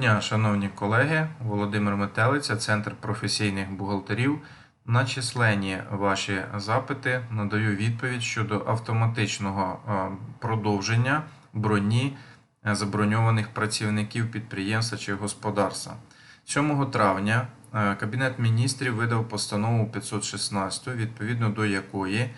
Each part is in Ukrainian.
дня, шановні колеги, Володимир Метелиця, Центр професійних бухгалтерів. На численні ваші запити надаю відповідь щодо автоматичного е, продовження броні е, заброньованих працівників підприємства чи господарства. 7 травня е, Кабінет міністрів видав постанову 516, відповідно до якої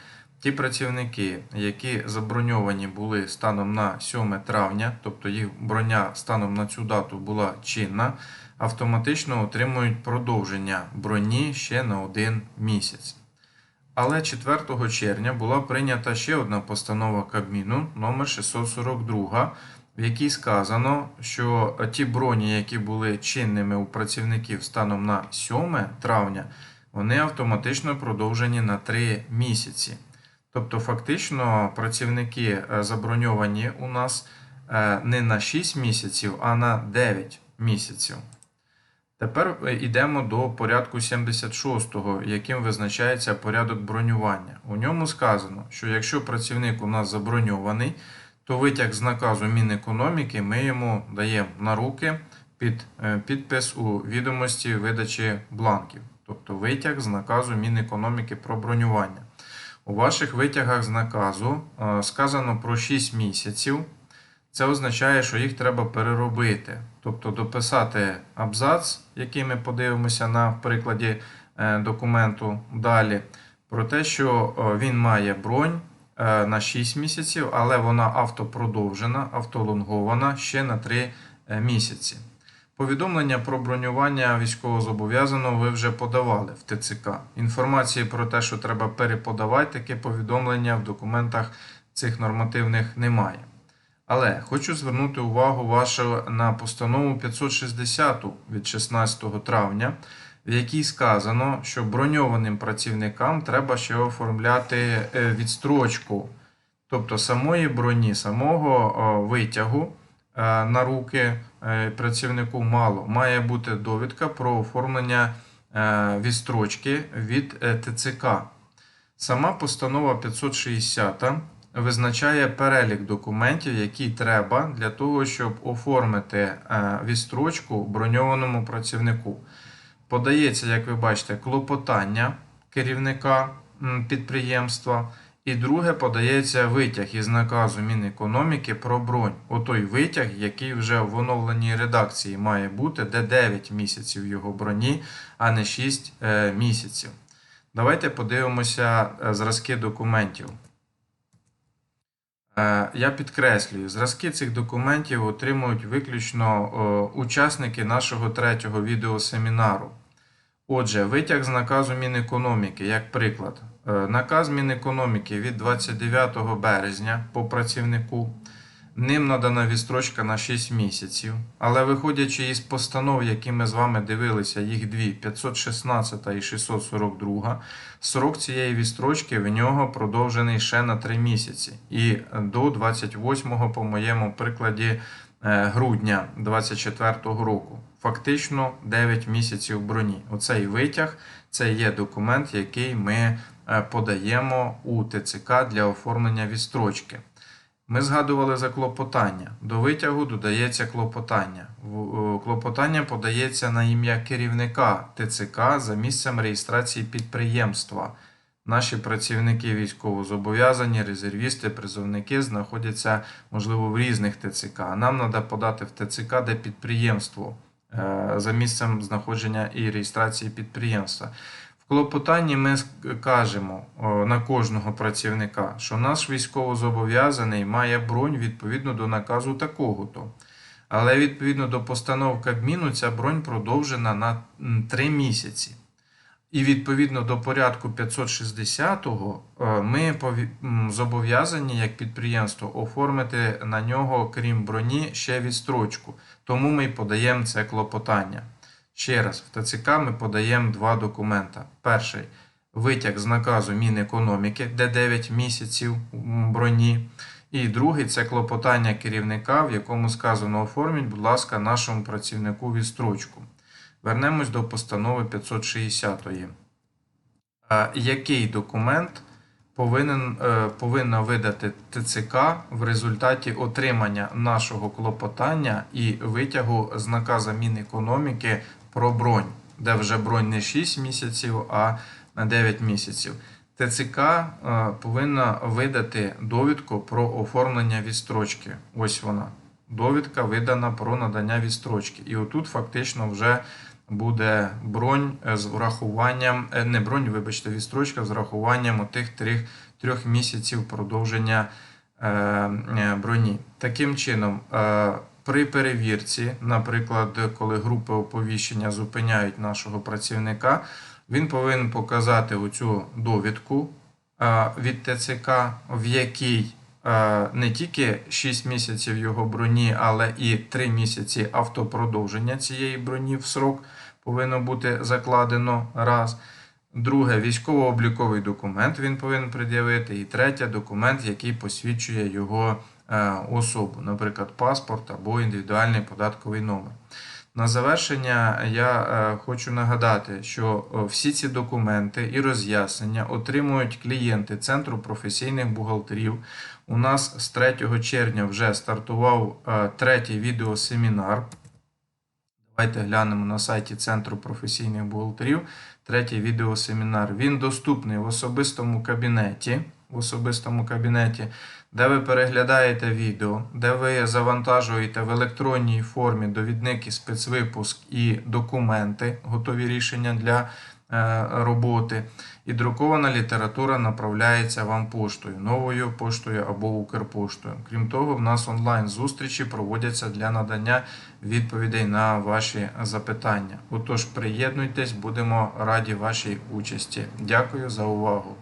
ті працівники, які заброньовані були станом на 7 травня, тобто їх броня станом на цю дату була чинна, автоматично отримують продовження броні ще на один місяць. Але 4 червня була прийнята ще одна постанова Кабміну номер 642, в якій сказано, що ті броні, які були чинними у працівників станом на 7 травня, вони автоматично продовжені на 3 місяці. Тобто, фактично, працівники е, заброньовані у нас е, не на 6 місяців, а на 9 місяців. Тепер е, йдемо до порядку 76-го, яким визначається порядок бронювання. У ньому сказано, що якщо працівник у нас заброньований, то витяг з наказу Мінекономіки ми йому даємо на руки під е, підпис у відомості видачі бланків, тобто витяг з наказу Мінекономіки про бронювання. У ваших витягах з наказу е, сказано про 6 місяців. Це означає, що їх треба переробити, тобто дописати абзац, який ми подивимося на прикладі е, документу далі, про те, що е, він має бронь на 6 місяців, але вона автопродовжена, автолонгована ще на 3 е, місяці. Повідомлення про бронювання військовозобов'язаного ви вже подавали в ТЦК. Інформації про те, що треба переподавати таке повідомлення в документах цих нормативних немає. Але хочу звернути увагу вашу на постанову 560 від 16 травня, в якій сказано, що броньованим працівникам треба ще оформляти е, відстрочку, тобто самої броні, самого витягу на руки е, працівнику мало. Має бути довідка про оформлення е, відстрочки від е, ТЦК. Сама постанова 560 визначає перелік документів, які треба для того, щоб оформити е, відстрочку броньованому працівнику. Подається, як ви бачите, клопотання керівника підприємства. І друге подається витяг із наказу Мінекономіки про бронь. Отой витяг, який вже в оновленій редакції має бути, де 9 місяців його броні, а не 6 е, місяців. Давайте подивимося е, зразки документів. Е, Я підкреслюю, зразки цих документів отримують виключно учасники нашого третього відеосемінару. Отже, витяг з наказу Мінекономіки, як приклад. Е, Наказ Мінекономіки від 29 березня по працівнику. Ним надана відстрочка на 6 місяців. Але виходячи із постанов, які ми з вами дивилися, їх дві 516 і 642, срок цієї відстрочки в нього продовжений ще на 3 місяці. І до 28, по моєму прикладі, е, грудня 2024 року. Фактично 9 місяців броні. Оцей витяг це є документ, який ми подаємо у ТЦК для оформлення відстрочки. Ми згадували за клопотання. До витягу додається клопотання. Е, Клопотання подається на ім'я керівника ТЦК за місцем реєстрації підприємства. Наші працівники військовозобов'язані, резервісти, призовники знаходяться, можливо, в різних ТЦК. Нам треба подати в ТЦК, де підприємство е, за місцем знаходження і реєстрації підприємства. Клопотанні ми кажемо на кожного працівника, що наш військовозобов'язаний має бронь відповідно до наказу такого-то. Але відповідно до постанов Кабміну ця бронь продовжена на 3 місяці. І відповідно до порядку 560-го е, ми зобов'язані як підприємство оформити на нього, крім броні, ще відстрочку. Тому ми подаємо це клопотання. Ще раз, в ТЦК ми подаємо два документа. Перший витяг з наказу Мінекономіки, де 9 місяців броні. І другий це клопотання керівника, в якому сказано оформіть, будь ласка, нашому працівнику відстрочку. Вернемось до постанови 560. Е, Який документ повинен, е, повинна видати ТЦК в результаті отримання нашого клопотання і витягу з наказа Мінекономіки про бронь, де вже бронь не 6 місяців, а на 9 місяців. ТЦК е, повинна видати довідку про оформлення відстрочки. Ось вона. Довідка видана про надання відстрочки. І отут фактично вже буде бронь з врахуванням, е, не бронь, вибачте, відстрочка з врахуванням тих трьох, трьох місяців продовження е, броні. Таким чином, при перевірці, наприклад, коли групи оповіщення зупиняють нашого працівника, він повинен показати оцю довідку е, від ТЦК, в якій е, не тільки 6 місяців його броні, але і 3 місяці автопродовження цієї броні в срок повинно бути закладено раз. Друге, військово-обліковий документ він повинен пред'явити. І третє, документ, який посвідчує його особу, наприклад, паспорт або індивідуальний податковий номер. На завершення я е, хочу нагадати, що е, всі ці документи і роз'яснення отримують клієнти Центру професійних бухгалтерів. У нас з 3 червня вже стартував е, третій відеосемінар. Давайте глянемо на сайті Центру професійних бухгалтерів. Третій відеосемінар. Він доступний в особистому кабінеті. В особистому кабінеті, де ви переглядаєте відео, де ви завантажуєте в електронній формі довідники, спецвипуск і документи, готові рішення для е, роботи. І друкована література направляється вам поштою, новою поштою або Укрпоштою. Крім того, в нас онлайн зустрічі проводяться для надання відповідей на ваші запитання. Отож, приєднуйтесь, будемо раді вашій участі. Дякую за увагу.